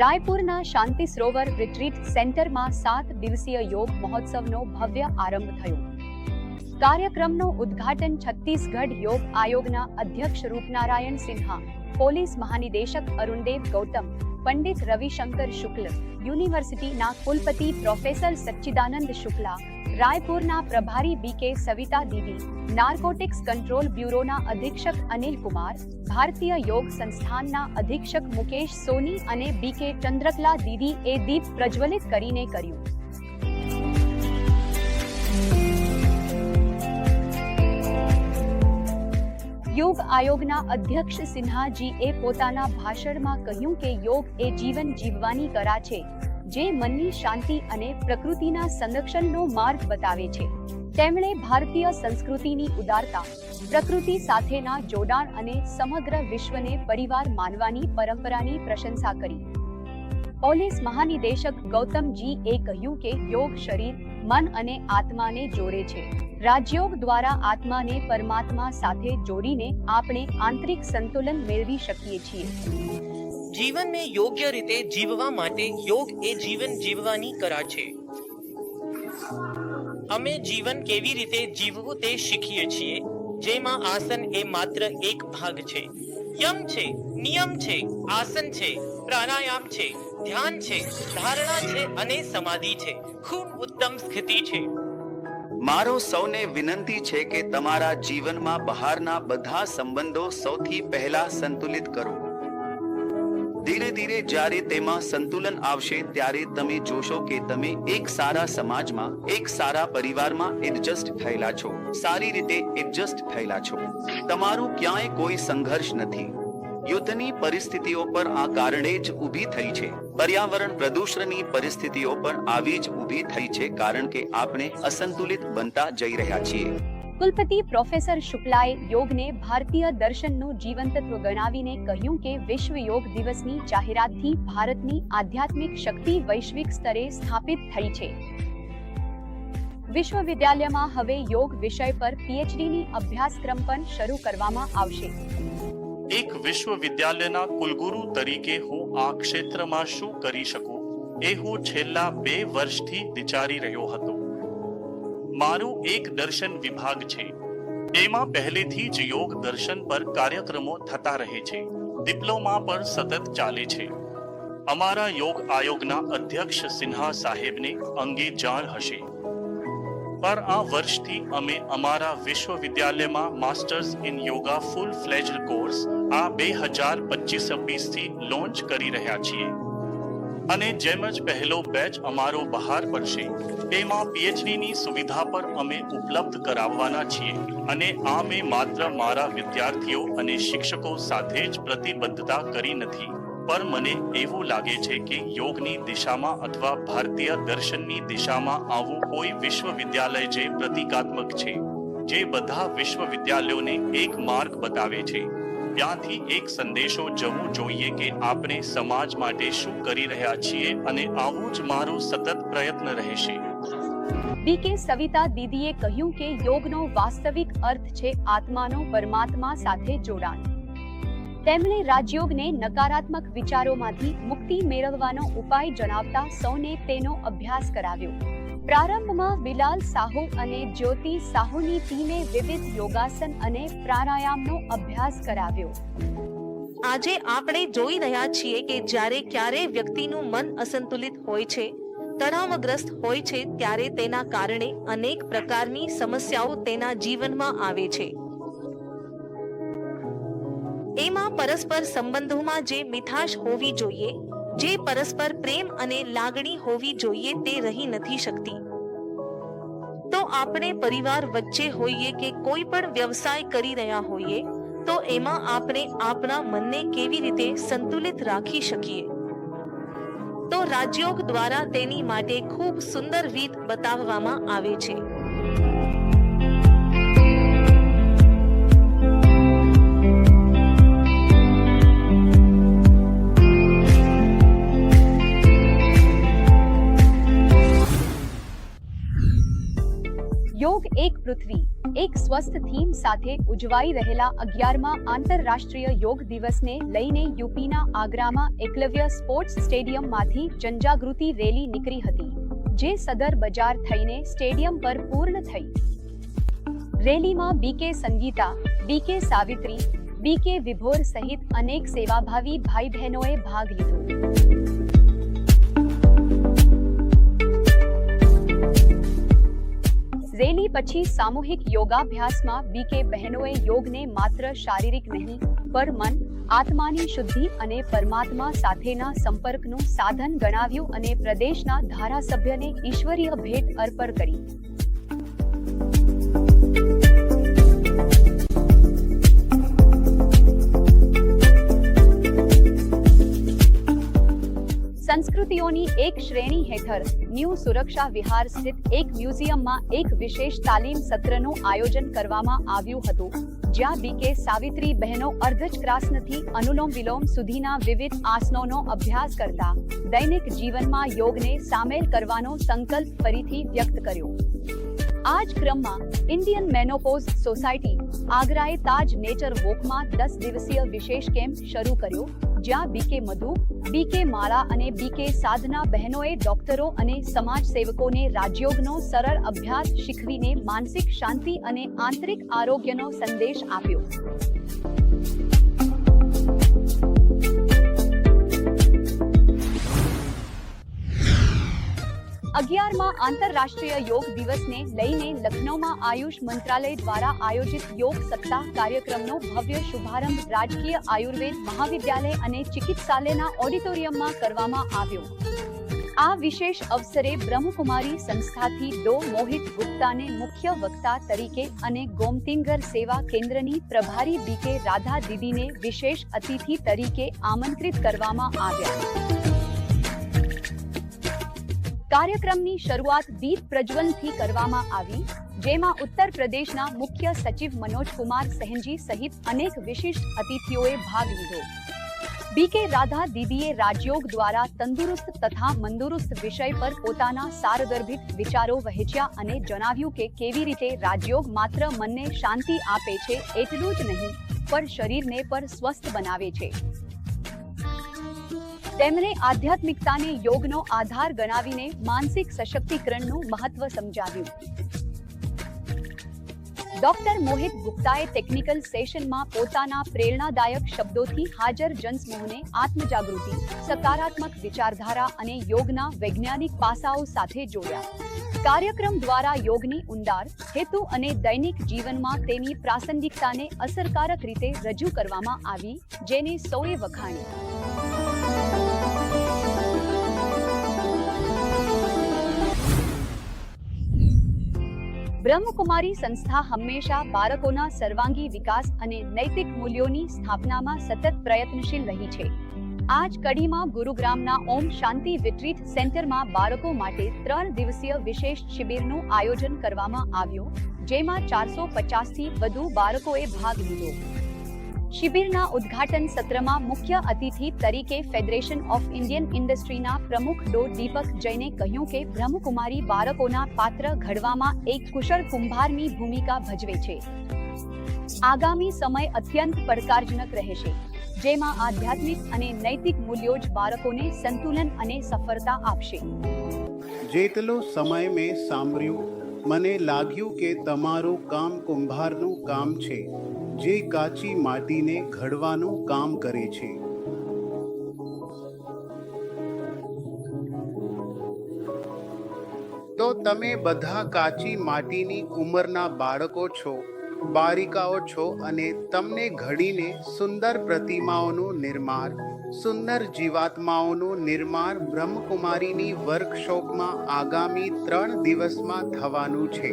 રાયપુરના શાંતિ સરોવર retreat સેન્ટરમાં સાત દિવસીય યોગ મહોત્સવનો ભવ્ય આરંભ થયો. કાર્યક્રમનો ઉદ્ઘાટન છત્તીસગઢ યોગ આયોગના અધ્યક્ષ રૂપનારાયણ સિન્હા, પોલીસ મહાનિદેશક અરુણદેવ ગૌતમ, પંડિત રવિશંકર શુક્લ, યુનિવર્સિટીના કુલપતિ પ્રોફેસર સચ્ચિદાનંદ શુક્લા રાયપુરના પ્રભારી બીકે સવિતા દીદી, નાર્કોટિક્સ કંટ્રોલ બ્યુરોના અધિક્ષક અનિલ કુમાર, ભારતીય યોગ સંસ્થાનના અધિક્ષક મુકેશ સોની અને બીકે ચંદ્રકલા દીદી એ દીપ પ્રજ્વલિત કરીને કર્યું. યોગ આયોગના અધ્યક્ષ સિન્હાજીએ પોતાના ભાષણમાં કહ્યું કે યોગ એ જીવન જીવવાની કળા છે. જે મનની શાંતિ અને પ્રકૃતિના સંરક્ષણનો માર્ગ બતાવે છે. તેમણે ભારતીય સંસ્કૃતિની ઉદારતા, પ્રકૃતિ સાથેના જોડાણ અને સમગ્ર વિશ્વને પરિવાર માનવાની પરંપરાની પ્રશંસા કરી. પોલીસ મહાનિદેશક ગૌતમજી એ કહ્યું કે યોગ શરીર, મન અને આત્માને જોડે છે. રાજયોગ દ્વારા આત્માને પરમાત્મા સાથે જોડીને આપણે આંતરિક સંતુલન મેળવી શકીએ છીએ. જીવનને યોગ્ય રીતે જીવવા માટે યોગ એ જીવન જીવવાની કળા છે. અમે જીવન કેવી રીતે જીવવું તે શીખીએ છીએ, જેમાં આસન એ માત્ર એક ભાગ છે. યમ છે, નિયમ છે, આસન છે, પ્રાણાયામ છે, ધ્યાન છે, ધારણા છે અને સમાધિ છે. ખૂબ ઉત્તમ સ્થિતિ છે. મારો સૌને વિનંતી છે કે તમારા જીવનમાં બહારના બધા સંબંધો સૌથી પહેલા સંતુલિત કરો. ધીરે ધીરે જ્યારે તેમાં સંતુલન આવશે ત્યારે તમે જોશો કે તમે એક સારા સમાજમાં, એક સારા પરિવારમાં એડજસ્ટ થયેલા છો. સારી રીતે એડજસ્ટ થયેલા છો. તમારું ક્યાંય કોઈ સંઘર્ષ નથી. યુદ્ધની પરિસ્થિતિઓ પર આ કારણે જ ઊભી થઈ છે. પર્યાવરણ પ્રદૂષણની પરિસ્થિતિઓ પણ આવી જ ઊભી થઈ છે કારણ કે આપણે અસંતુલિત બનતા જઈ રહ્યા છીએ. કુલપતિ પ્રોફેસર શુક્લાએ યોગને ભારતીય દર્શનનું જીવંતત્વ ગણાવીને કહ્યું કે વિશ્વ યોગ દિવસની જાહેરાતથી ભારતની આધ્યાત્મિક શક્તિ વૈશ્વિક સ્તરે સ્થાપિત થઈ છે. વિશ્વવિદ્યાલયમાં હવે યોગ વિષય પર પીએચડીની અભ્યાસક્રમ પણ શરૂ કરવામાં આવશે. એક વિશ્વવિદ્યાલયના કુલગુરુ તરીકે હું આ ક્ષેત્રમાં શું કરી શકું? એ હું છેલ્લા બે વર્ષથી વિચારી રહ્યો હતો. મારું એક દર્શન વિભાગ છે. એમાં પહેલેથી જ યોગ દર્શન પર કાર્યક્રમો થતા રહે છે. ડિપ્લોમા પણ સતત ચાલે છે. અમારા યોગ આયોગના અધ્યક્ષ સિન્હા સાહેબને અંગે જાણ હશે. પર આ વર્ષથી અમે અમારા વિશ્વવિદ્યાલયમાં masters in yoga full fledged course આ બે હજાર પચીસથી લોન્ચ કરી રહ્યા છીએ. અને જેમ જ પહેલો બેચ અમારો બહાર પડશે, તેમાં પીએચડીની સુવિધા પર અમે ઉપલબ્ધ કરાવવાના છીએ. અને આ મેં માત્ર મારા વિદ્યાર્થીઓ અને શિક્ષકો સાથે જ પ્રતિબદ્ધતા કરી નથી, પણ મને એવું લાગે છે કે યોગની દિશામાં અથવા ભારતીય દર્શનની દિશામાં આવું કોઈ વિશ્વવિદ્યાલય જે પ્રતિકાત્મક છે, જે બધા વિશ્વવિદ્યાલયોને એક માર્ગ બતાવે છે. ત્યાંથી એક સંદેશો જવું જોઈએ કે આપણે સમાજ માટે શું કરી રહ્યા છીએ અને આવું જ મારો સતત પ્રયત્ન રહેશે. બીકે સવિતા દીદીએ કહ્યું કે યોગનો વાસ્તવિક અર્થ છે આત્માનો પરમાત્મા સાથે જોડાણ. તેમણે રાજયોગને નકારાત્મક વિચારોમાંથી મુક્તિ મેળવવાનો ઉપાય જણાવતા સૌને તેનો અભ્યાસ કરાવ્યો. પ્રારંભમાં બિલાલ સાહુ અને જ્યોતિ સાહુની ટીમે વિવિધ યોગાસન અને પ્રાણાયામનો અભ્યાસ કરાવ્યો. આજે આપણે જોઈ રહ્યા છીએ કે જ્યારે ક્યારે વ્યક્તિનું મન અસંતુલિત હોય છે, તણાવગ્રસ્ત હોય છે, ત્યારે તેના કારણે અનેક પ્રકારની સમસ્યાઓ તેના જીવનમાં આવે છે. એમાં પરસ્પર સંબંધોમાં જે મીઠાશ હોવી જોઈએ જે પરસ્પર પ્રેમ અને લાગણી હોવી જોઈએ તે રહી નથી શકતી. તો આપણે પરિવાર વચ્ચે હોઈએ કે કોઈ પણ વ્યવસાય કરી રહ્યા હોઈએ, તો એમાં આપણે આપણા મનને કેવી રીતે સંતુલિત રાખી શકીએ? તો રાજયોગ દ્વારા તેની માટે ખૂબ સુંદર રીત બતાવવામાં આવે છે. પૃથ્વી. એક સ્વસ્થ થીમ સાથે ઉજવાઈ રહેલા અગિયારમાં આંતરરાષ્ટ્રીય યોગ દિવસને લઈને યુપીના આગ્રામાં એકલવ્ય સ્પોર્ટ્સ સ્ટેડિયમમાંથી જનજાગૃતિ રેલી નીકળી હતી, જે સદર બજાર થઈને સ્ટેડિયમ પર પૂર્ણ થઈ. રેલીમાં બીકે સંગીતા બીકે સાવિત્રી બીકે વિભોર સહિત અનેક સેવાભાવી ભાઈ બહેનોએ ભાગ લીધો. રેલી પછી સામૂહિક યોગાભ્યાસમાં બીકે બહેનોએ યોગને માત્ર શારીરિક નહીં, પર મન, આત્માની શુદ્ધિ અને પરમાત્મા સાથેના સંપર્કનું સાધન ગણાવ્યું અને પ્રદેશના ધારાસભ્યને ઈશ્વરીય ભેટ અર્પણ કરી. સંસ્કૃતિઓની એક શ્રેણી હેઠળ ન્યૂ સુરક્ષા વિહાર સ્થિત એક મ્યુઝિયમમાં એક વિશેષ તાલીમ સત્રનું આયોજન કરવામાં આવ્યું હતું, જ્યાં બીકે સાવિત્રી બહેનો અર્ધચક્રાસનથી અનુલોમ વિલોમ સુધીના વિવિધ આસનોનો અભ્યાસ કરતા દૈનિક જીવનમાં યોગને સામેલ કરવાનો સંકલ્પ ફરીથી વ્યક્ત કર્યો. આ જ ક્રમમાં ઇન્ડિયન મેનોપોઝ સોસાયટી આગ્રાએ તાજ નેચર વોકમાં દસ દિવસીય વિશેષ કેમ્પ શરૂ કર્યો, જ્યાં બીકે મધુ બીકે માળા અને બીકે સાધના બહેનોએ ડોક્ટરો અને સમાજ સેવકોને રાજયોગનો સરળ અભ્યાસ શીખવીને માનસિક શાંતિ અને આંતરિક આરોગ્યનો સંદેશ આપ્યો. અગિયારમાં આંતરરાષ્ટ્રીય યોગ દિવસને લઈને લખનૌમાં આયુષ મંત્રાલય દ્વારા આયોજિત યોગ સપ્તાહ કાર્યક્રમનો ભવ્ય શુભારંભ રાજકીય આયુર્વેદ મહાવિદ્યાલય અને ચિકિત્સાલયના ઓડિટોરિયમમાં કરવામાં આવ્યો. આ વિશેષ અવસરે બ્રહ્મકુમારી સંસ્થાથી ડો. મોહિત ગુપ્તાને મુખ્ય વક્તા તરીકે અને ગોમતીંગર સેવા કેન્દ્રની પ્રભારી બીકે રાધા દીદીને વિશેષ અતિથિ તરીકે આમંત્રિત કરવામાં આવ્યા. કાર્યક્રમની શરૂઆત દીપ પ્રજ્વલનથી કરવામાં આવી, જેમાં ઉત્તર પ્રદેશના મુખ્ય સચિવ મનોજ કુમાર સહેનજી સહિત અનેક વિશિષ્ટ અતિથિઓએ ભાગ લીધો. બીકે રાધા દીદીએ રાજયોગ દ્વારા તંદુરસ્ત તથા મંદુરસ્ત વિષય પર પોતાના સારગર્ભિત વિચારો વહેંચ્યા અને જણાવ્યું કે કેવી રીતે રાજયોગ માત્ર મનને શાંતિ આપે છે એટલું જ નહીં, પણ શરીરને પણ સ્વસ્થ બનાવે છે. તેમણે આધ્યાત્મિકતાને યોગનો આધાર ગણાવીને માનસિક સશક્તિકરણનું મહત્વ સમજાવ્યું. ડોક્ટર મોહિત ગુપ્તાએ ટેકનિકલ સેશનમાં પોતાના પ્રેરણાદાયક શબ્દોથી હાજર જનસમૂહને આત્મજાગૃતિ, સકારાત્મક વિચારધારા અને યોગના વૈજ્ઞાનિક પાસાઓ સાથે જોડ્યા. કાર્યક્રમ દ્વારા યોગની ઉંડાર હેતુ અને દૈનિક જીવનમાં તેની પ્રાસંગિકતાને અસરકારક રીતે રજૂ કરવામાં આવી, જેને સૌએ વખાણી. બ્રહ્મકુમારી સંસ્થા હંમેશા બાળકોના સર્વાંગી વિકાસ અને નૈતિક મૂલ્યોની સ્થાપનામાં સતત પ્રયત્નશીલ રહી છે. આજ કડીમાં ગુરુગ્રામના ઓમ શાંતિ વિટ્રીટ સેન્ટરમાં બાળકો માટે ત્રણ દિવસીય વિશેષ શિબિરનું આયોજન કરવામાં આવ્યું, જેમાં ચારસો પચાસથી વધુ બાળકોએ ભાગ લીધો. શિબિરના ઉદ્ઘાટન સત્રમાં મુખ્ય અતિથિ તરીકે ફેડરેશન ઓફ ઇન્ડિયન ઇન્ડસ્ટ્રીના પ્રમુખ ડો. દીપક જૈને કહ્યું કે બ્રહ્મકુમારી બાળકોના પાત્ર ઘડવામાં એક કુશળ કુંભારની ભૂમિકા ભજવે છે. આગામી સમય અત્યંત પડકારજનક રહેશે. જેમાં આધ્યાત્મિક અને નૈતિક મૂલ્યો જ બાળકોને સંતુલન અને સફળતા આપશે. જેટલો સમય મેં સાંભળ્યું, મને લાગ્યું કે તમારું કામ કુંભારનું કામ છે. જે કાચી માટીને ઘડવાનું કામ કરે છે. તો તમે બધા કાચી માટીની ઉંમરના બાળકો છો, બારિકાઓ છો અને તમને ઘડીને સુંદર પ્રતિમાઓનું નિર્માણ, સુંદર જીવાત્માઓનું નિર્માણ બ્રહ્મકુમારીની વર્કશોપમાં આગામી ત્રણ દિવસમાં થવાનું છે.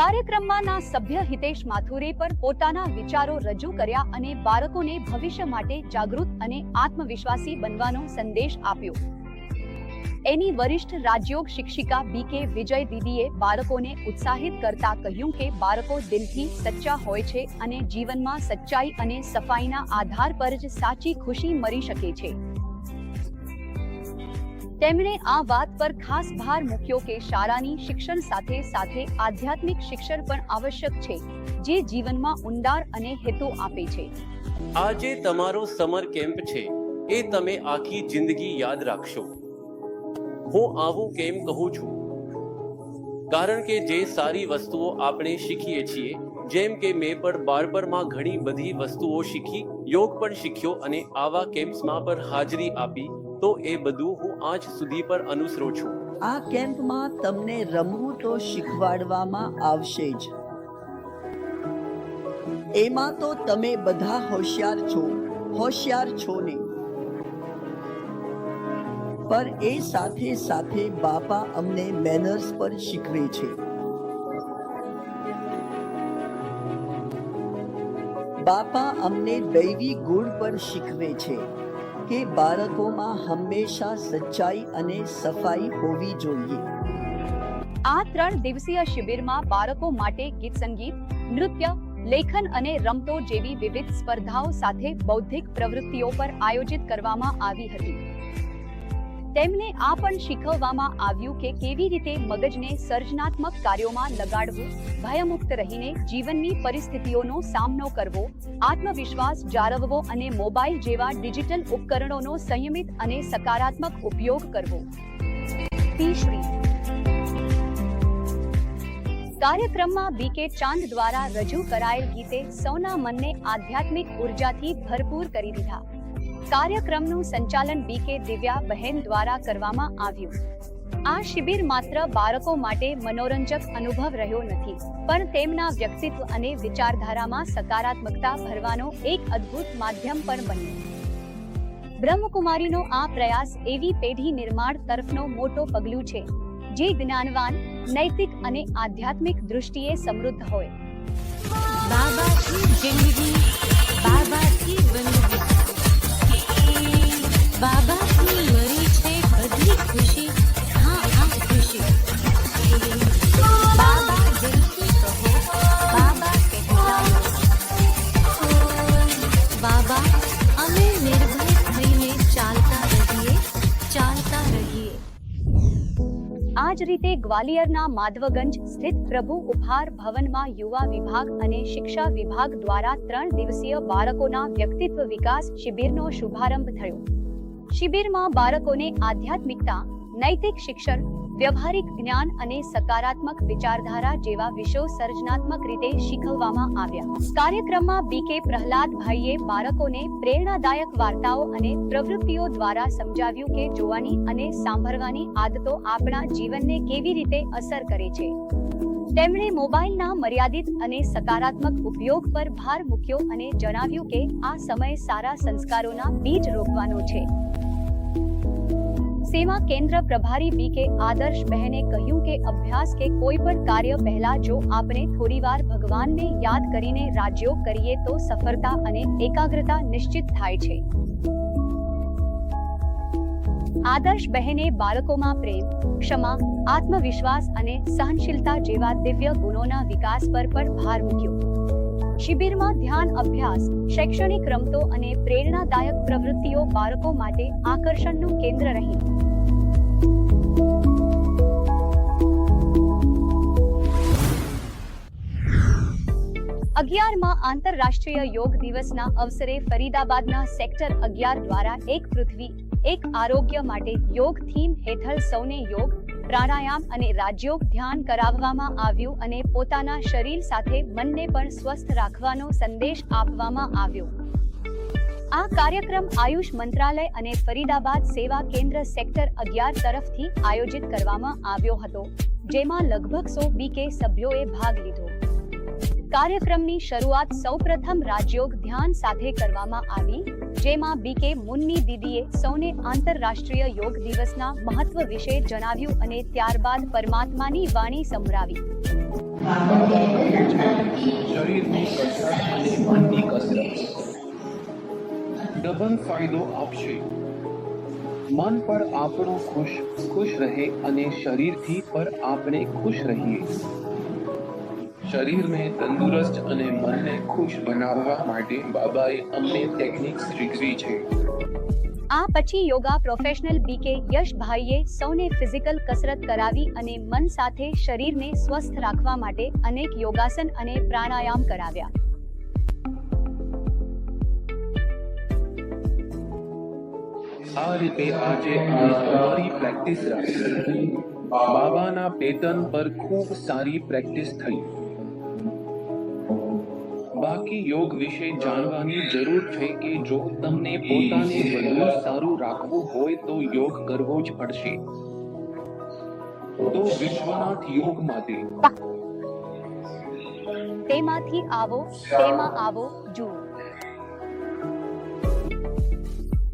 કાર્યક્રમમાંના સભ્ય હિતેશ માથુરે પર પોતાના વિચારો રજૂ કર્યા અને બાળકોને ભવિષ્ય માટે જાગૃત અને આત્મવિશ્વાસી બનવાનો સંદેશ આપ્યો. એની વરિષ્ઠ રાજયોગ શિક્ષિકા બીકે વિજય દીદીએ બાળકોને ઉત્સાહિત કરતા કહ્યું કે બાળકો દિલથી સચ્ચા હોય છે અને જીવનમાં સચ્ચાઈ અને સફાઈના આધાર પર જ સાચી ખુશી મળી શકે છે. તેમણે આ વાત પર ખાસ ભાર મૂક્યો કે શાળાની શિક્ષણ સાથે સાથે આધ્યાત્મિક શિક્ષણ પણ આવશ્યક છે, જે જીવનમાં ઊંડાર અને હેતુ આપે છે. આજે તમારો સમર કેમ્પ છે, એ તમે આખી જિંદગી યાદ રાખશો. હું આવું કેમ કહું છું? કારણ કે જે સારી વસ્તુઓ આપણે શીખીએ છીએ, જેમ કે મેં પણ બાળપણમાં ઘણી બધી વસ્તુઓ શીખી, યોગ પણ શીખ્યો અને આવા કેમ્પ્સમાં પણ હાજરી આપી તો એ બધું હું આજ સુધી પર અનુસરું છું. આ કેમ્પમાં તમને રમવું તો શીખવાડવામાં આવશે જ. એમાં તો તમે બધા હોશિયાર છો હોશિયાર છો ને. પર એ સાથે સાથે બાપા અમને મેનર્સ પર શીખવે છે. બાપા અમને દૈવી ગુણ પર શીખવે છે. કે બાળકોમાં હંમેશા સચ્ચાઈ અને સફાઈ હોવી જોઈએ. આ ત્રણ દિવસીય શિબિરમાં બાળકો માટે ગીત સંગીત, નૃત્ય, લેખન અને રમતો જેવી વિવિધ સ્પર્ધાઓ સાથે બૌદ્ધિક પ્રવૃત્તિઓ પર આયોજિત કરવામાં આવી હતી. તેમને આ પણ શીખવવામાં આવ્યું કે કેવી રીતે મગજને સર્જનાત્મક કાર્યોમાં લગાડવું, ભયમુક્ત રહીને જીવનની પરિસ્થિતિઓનો સામનો કરવો, આત્મવિશ્વાસ જાળવવો અને મોબાઈલ જેવા ડિજિટલ ઉપકરણોનો સંયમિત અને સકારાત્મક ઉપયોગ કરવો. શ્રી. કાર્યક્રમમાં બીકે ચાંદ દ્વારા રજૂ કરાયેલ ગીતે સૌના મનને આધ્યાત્મિક ઉર્જાથી ભરપૂર કરી દીધા. કાર્યક્રમનું સંચાલન બીકે દિવ્યા બહેન દ્વારા કરવામાં આવ્યું. આ શિબિર માત્ર બાળકો માટે મનોરંજક અનુભવ રહ્યો નથી, પણ તેમના વ્યક્તિત્વ અને વિચારધારામાં સકારાત્મકતા ભરવાનો એક અદ્ભુત માધ્યમ પણ બન્યું. બ્રહ્મકુમારીનો આ પ્રયાસ એવી પેઢી નિર્માણ તરફનો મોટો પગલું છે, જે જ્ઞાનવાન, નૈતિક અને આધ્યાત્મિક દૃષ્ટિએ સમૃદ્ધ હોય. રીતે ગ્વાલિયરના માધવગંજ સ્થિત પ્રભુ ઉપહાર ભવનમાં યુવા વિભાગ અને શિક્ષા વિભાગ દ્વારા ત્રણ દિવસીય બાળકોના વ્યક્તિત્વ વિકાસ શિબિરનો શુભારંભ થયો. શિબિરમાં બાળકોને આધ્યાત્મિકતા, નૈતિક શિક્ષણ વ્યવહારિક જ્ઞાન અને સકારાત્મક વિચારધારા જેવા વિષયો સર્જનાત્મક રીતે શીખવવામાં આવ્યા. કાર્યક્રમમાં બીકે પ્રહલાદભાઈએ બાળકોને પ્રેરણાદાયક વાર્તાઓ અને પ્રવૃત્તિઓ દ્વારા સમજાવ્યું કે જોવાની અને સાંભળવાની આદતો આપણા જીવનને કેવી રીતે અસર કરે છે. તેમણે મોબાઈલના મર્યાદિત અને સકારાત્મક ઉપયોગ પર ભાર મૂક્યો અને જણાવ્યું કે આ સમય સારા સંસ્કારોના બીજ રોપવાનો છે. સેવા કેન્દ્ર પ્રભારી બી કે આદર્શ બહેને કહ્યું કે અભ્યાસ કે કોઈ પણ કાર્ય પહેલા જો આપણે થોડીવાર ભગવાનને યાદ કરીને રાજયોગ કરીએ તો સફળતા અને એકાગ્રતા નિશ્ચિત થાય છે. આદર્શ બહેને બાળકોમાં પ્રેમ, ક્ષમા, આત્મવિશ્વાસ અને સહનશીલતા જેવા દિવ્ય ગુણોના વિકાસ પર પણ ભાર મૂક્યો. શિબિરમાં ધ્યાન અભ્યાસ, શૈક્ષણિક રમતો અને પ્રેરણાદાયક પ્રવૃત્તિઓ બાળકો માટે આકર્ષણનું કેન્દ્ર રહી. અગિયારમાં આંતરરાષ્ટ્રીય યોગ દિવસના અવસરે ફરીદાબાદના સેક્ટર અગિયાર દ્વારા એક પૃથ્વી, એક આરોગ્ય માટે યોગ થીમ હેઠળ સૌને યોગ પ્રાણાયામ અને રાજયોગ ધ્યાન કરાવવામાં આવ્યું અને પોતાના શરીર સાથે મનને પણ સ્વસ્થ રાખવાનો સંદેશ આપવામાં આવ્યો. આ કાર્યક્રમ આયુષ મંત્રાલય અને ફરીદાબાદ સેવા કેન્દ્ર સેક્ટર અગિયાર તરફથી આયોજિત કરવામાં આવ્યો હતો, જેમાં લગભગ સો બીકે સભ્યોએ ભાગ લીધો. કાર્યક્રમની શરૂઆત સૌપ્રથમ રાજયોગ ધ્યાન સાથે કરવામાં આવી. જેમાં બીકે મુન્ની દીદીએ સૌને આંતરરાષ્ટ્રીય યોગ દિવસના મહત્વ વિશે જણાવ્યું અને ત્યારબાદ પરમાત્માની વાણી સંભળાવી. ડબલ ફાયદો આપશે. મન પર આપણું ખુશ ખુશ રહે અને શરીરથી પર આપણે ખુશ રહીએ. શરીરને તંદુરસ્ત અને મનને ખુશ બનાવવા માટે બાબાએ અમને ટેકનિક શીખવી છે. આ પછી યોગા પ્રોફેશનલ બીકે યશભાઈએ સૌને ફિઝિકલ કસરત કરાવી અને મન સાથે શરીરને સ્વસ્થ રાખવા માટે અનેક યોગાસન અને પ્રાણાયામ કરાવ્યા. આ રીતે આજે અમે અમારી પ્રેક્ટિસ રાખી બાબાના પેટર્ન પર ખૂબ સારી પ્રેક્ટિસ થઈ. બાકી યોગ વિશે જાણવાની જરૂર છે કે જો તમને પોતાને વધુ સારું રાખવું હોય તો યોગ કરવો જ પડશે. તો વિશ્વનાથ યોગ માટે. તેમાંથી આવો, તેમાં આવો, જુઓ.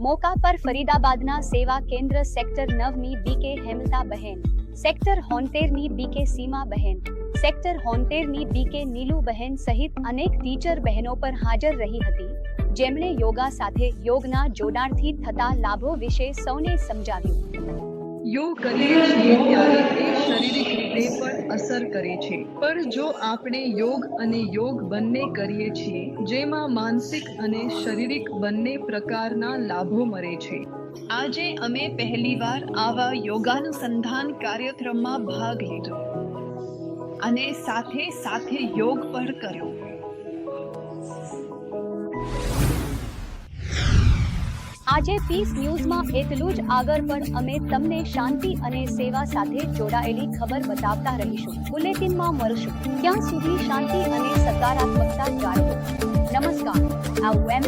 મોકા પર ફરીદાબાદના સેવા કેન્દ્ર સેક્ટર નવની બીકે હેમલતા બહેન, સેક્ટર હોનતેરની બીકે સીમા બહેન. સેક્ટર હોન્તેરની ડીકે નીલુ બહેન સહિત અનેક ટીચર બહેનો પર હાજર રહી હતી. જેમણે યોગા સાથે યોગના જોડાણથી થતા લાભો વિશે સૌને સમજાવ્યું. યોગ કરીએ છીએ શારીરિક રીતે પણ અસર કરે છે. પણ જો આપણે યોગ અને યોગ બંને કરીએ છીએ, જેમાં માનસિક અને શારીરિક બંને પ્રકારના લાભો મળે છે. આજે અમે પહેલીવાર આવા યોગાનુસંધાન કાર્યક્રમમાં ભાગ લીધો. અને સાથે સાથે યોગ પણ કર્યો. આજે પીસ ન્યૂઝમાં એટલું જ આગળ પણ અમે તમને શાંતિ અને સેવા સાથે જોડાયેલી ખબર બતાવતા રહીશું. બુલેટિનમાં મળશું. ત્યાં સુધી શાંતિ અને સકારાત્મકતા જાળવો. નમસ્કાર. આવું એમ